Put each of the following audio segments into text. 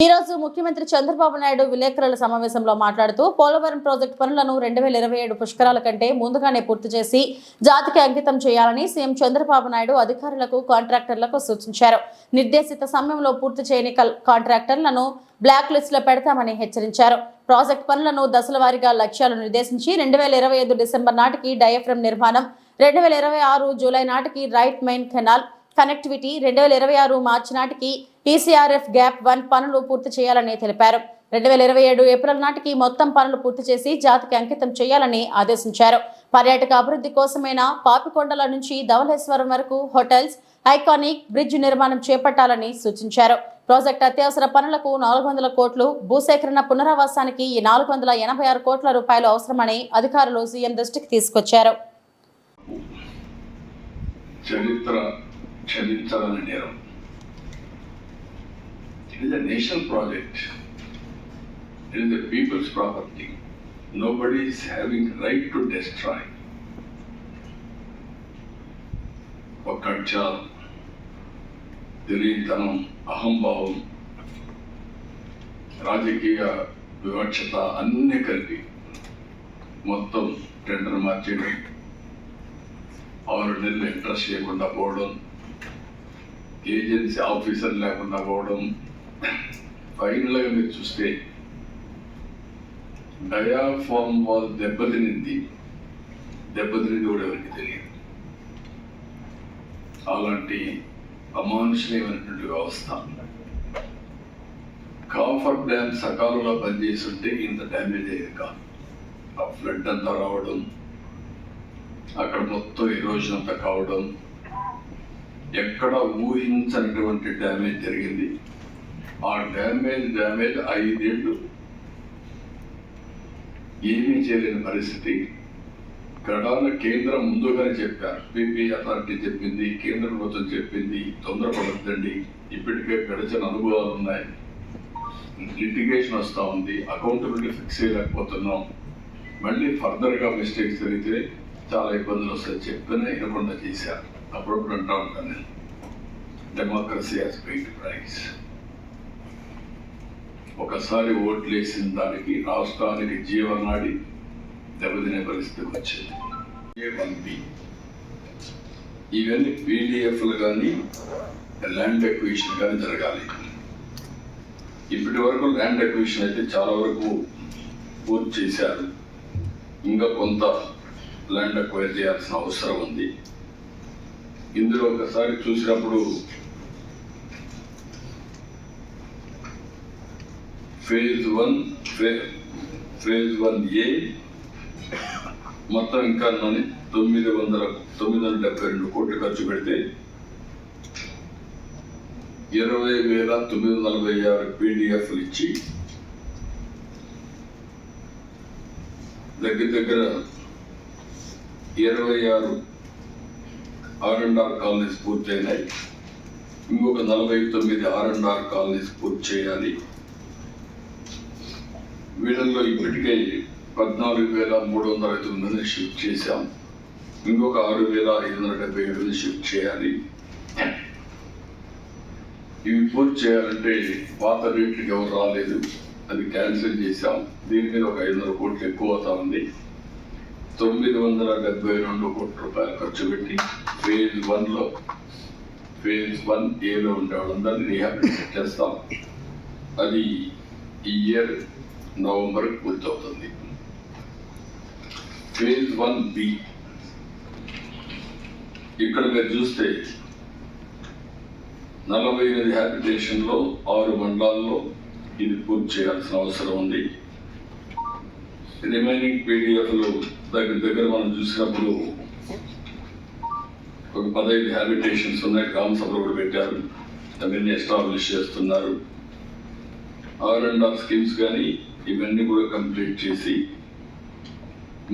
ఈ రోజు ముఖ్యమంత్రి చంద్రబాబు నాయుడు విలేకరుల సమావేశంలో మాట్లాడుతూ పోలవరం ప్రాజెక్టు పనులను రెండు వేల ఇరవై ఏడు పుష్కరాల కంటే ముందుగానే పూర్తి చేసి జాతికి అంకితం చేయాలని సీఎం చంద్రబాబు నాయుడు అధికారులకు కాంట్రాక్టర్లకు సూచించారు. నిర్దేశిత సమయంలో పూర్తి చేయని కల్- కాంట్రాక్టర్లను బ్లాక్ లిస్ట్లో పెడతామని హెచ్చరించారు. ప్రాజెక్టు పనులను దశల వారీగా లక్ష్యాలు నిర్దేశించి రెండు వేల ఇరవై ఐదు డిసెంబర్ నాటికి డయాఫ్రమ్ నిర్మాణం రెండు వేల ఇరవై ఆరు జూలై నాటికి రైట్ మెయిన్ కెనాల్ కనెక్టివిటీ రెండు వేల ఇరవై ఆరు మార్చి నాటికి టీసీఆర్ఎఫ్ గ్యాప్ వన్ పనులు పూర్తి చేయాలని తెలిపారు. రెండు వేల ఇరవై ఏడు ఏప్రిల్ నాటికి మొత్తం పనులు పూర్తి చేసి జాతికి అంకితం చేయాలని ఆదేశించారు. పర్యాటక అభివృద్ధి కోసమైనా పాపికొండల నుంచి ధవళేశ్వరం వరకు హోటల్స్ ఐకానిక్ బ్రిడ్జ్ నిర్మాణం చేపట్టాలని సూచించారు. ప్రాజెక్ట్ అత్యవసర పనులకు నాలుగు వందల కోట్లు భూసేకరణ పునరావాసానికి ఈ నాలుగు వందల ఎనభై ఆరు కోట్ల రూపాయలు అవసరమని అధికారులు సీఎం దృష్టికి తీసుకొచ్చారు. చరిత్ర నేరం. it is a national project it is the people's property nobody is having right to destroy ఒక్కక్ష తెలియతనం అహంభావం రాజకీయ వివక్షత అన్నీ కలిపి మొత్తం టెండర్ మార్చేయడం ఆరు నెలలు ఇంట్రెస్ట్ లేకుండా పోవడం ఏజెన్సీ ఆఫీసర్ లేకుండా పోవడం ఫైనల్గా మీరు చూస్తే డయాఫామ్ వాల్ దెబ్బతినింది. దెబ్బతినింది కూడా ఎవరికి తెలియదు. అలాంటి అమానుషమైనటువంటి వ్యవస్థ. కాఫర్ డ్యామ్ సకాలంలో పనిచేస్తుంటే ఇంత డ్యామేజ్ అయ్యేది కాదు. ఆ ఫ్లడ్ అంతా రావడం అక్కడ మొత్తం ఈరోజు అంతా కావడం ఎక్కడ ఊహించనటువంటి డ్యామేజ్ జరిగింది. ఆ డ్యామేజ్ డ్యామేజ్ ఐదేళ్ళు ఏమీ చేయలేని పరిస్థితి. గడాల కేంద్రం ముందుగానే చెప్పారు. పీపీ అథారిటీ చెప్పింది కేంద్ర ప్రభుత్వం చెప్పింది తొందరపడద్దండి. ఇప్పటికే గడిచిన అనుభవాలు ఉన్నాయి. లిటిగేషన్ వస్తూ ఉంది. అకౌంటబిలిటీ ఫిక్స్ చేయలేకపోతున్నాం. మళ్ళీ ఫర్దర్గా మిస్టేక్స్ జరిగితే చాలా ఇబ్బందులు వస్తాయి. చెప్పినే వినకుండా చేశారు. అప్పుడప్పుడు అంటూ ఉంటాను నేను డెమోక్రసీ హాస్ పెయిడ్ ప్రైస్ ఒకసారి ఓట్లు వేసిన దానికి రాష్ట్రానికి జీవనాడి దెబ్బతినే పరిస్థితి వచ్చింది. ఏ వన్ ఇవన్నీ పీడిఎఫ్లు కానీ ల్యాండ్ ఎక్విషన్ కానీ జరగాలి. ఇప్పటి వరకు ల్యాండ్ ఎక్విషన్ అయితే చాలా వరకు పూర్తి చేశారు. ఇంకా కొంత ల్యాండ్ అక్వైర్ చేయాల్సిన అవసరం ఉంది. ఇందులో ఒకసారి చూసినప్పుడు phase one phase one A. మొత్తం ఇంకా నన్ను తొమ్మిది వందల తొమ్మిది వందల డెబ్బై రెండు కోట్లు ఖర్చు పెడితే ఇరవై వేల తొమ్మిది వందల నలభై ఆరు పీడిఎఫ్లు ఇచ్చి దగ్గర దగ్గర ఇరవై ఆరు ఆర్ అండ్ ఆర్ కాలనీస్ పూర్తయినాయి. ఇంకొక నలభై తొమ్మిది ఆర్ అండ్ ఆర్ కాలనీస్ పూర్తి చేయాలి. వీళ్ళల్లో ఇప్పటికే పద్నాలుగు వేల మూడు వందల తొమ్మిది మందిని షిఫ్ట్ చేశాం. ఇంకొక ఆరు వేల ఐదు వందల డెబ్బై ఏడు షిఫ్ట్ చేయాలి. ఇవి పూర్తి చేయాలంటే పాత రేట్లకు ఎవరు రాలేదు. అది క్యాన్సిల్ చేశాం. దీని మీద ఒక ఐదు వందల కోట్లు ఎక్కువ అవుతా ఉంది. తొమ్మిది వందల డెబ్బై రెండు కోట్ల రూపాయలు ఖర్చు పెట్టి ఫేజ్ వన్లో ఫేజ్ వన్ ఏలో ఉండే వాళ్ళందరినీ రీహాబిలిటేట్ చేస్తాం. అది ఈ ఇయర్ నవంబర్ పూర్తవుతుంది ఫేజ్ వన్ బి ఇక్కడ మీరు చూస్తే నలభై ఎనిమిది హ్యాబిటేషన్లో ఆరు మండలాల్లో ఇది పూర్తి చేయాల్సిన అవసరం ఉంది. రిమైనింగ్ పీడిఎఫ్లు దగ్గర దగ్గర మనం చూసినప్పుడు ఒక పదహైదు హ్యాబిటేషన్స్ ఉన్నాయి. గ్రామ సభలు కూడా పెట్టారు. అవన్నీ ఎస్టాబ్లిష్ చేస్తున్నారు. ఆర్ అండ్ ఆఫ్ స్కీమ్స్ కానీ ఇవన్నీ కూడా కంప్లీట్ చేసి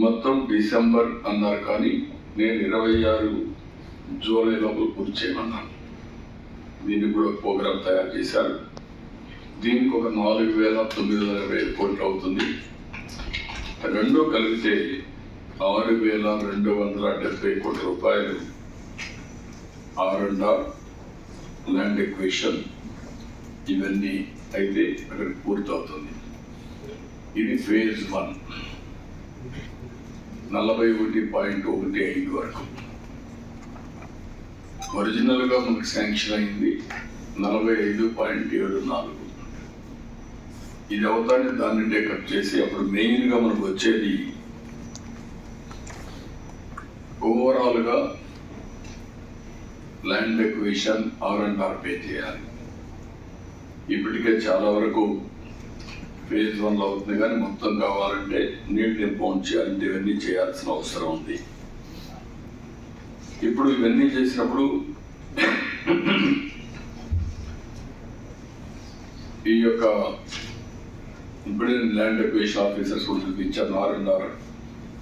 మొత్తం డిసెంబర్ అన్నారు కానీ నేను ఇరవై ఆరు జూలై లోపల పూర్తి చేయమన్నాను. దీనికి కూడా ప్రోగ్రామ్ తయారు చేశారు. దీనికి ఒక నాలుగు వేల తొమ్మిది వందల ఇరవై కోట్లు అవుతుంది. రెండు కలిగితే ఆరు వేల రెండు వందల డెబ్బై కోట్ల రూపాయలు. R and R land acquisition. ఇవన్నీ అయితే అక్కడ పూర్తవుతుంది. ఇది ఫేజ్ వన్ నలభై ఒకటి పాయింట్ ఒకటి ఐదు వరకు. ఒరిజినల్గా మనకు శాంక్షన్ అయింది నలభై ఐదు పాయింట్ ఏడు నాలుగు. ఇది అవుతానే దాన్ని టేకప్ చేసి అప్పుడు మెయిన్గా మనకు వచ్చేది ఓవరాల్గా land acquisition R and R pay చేయాలి. ఇప్పటికే చాలా వరకు ఫేజ్ వన్లో అవుతుంది కానీ మొత్తం కావాలంటే నీట్ ఇంపౌండ్ చేయాలంటే ఇవన్నీ చేయాల్సిన అవసరం ఉంది. ఇప్పుడు ఇవన్నీ చేసినప్పుడు ఈ యొక్క ఇప్పుడే ల్యాండ్ ఎక్వేషన్ ఆఫీసర్స్ కూడా చూపించారు. Are and are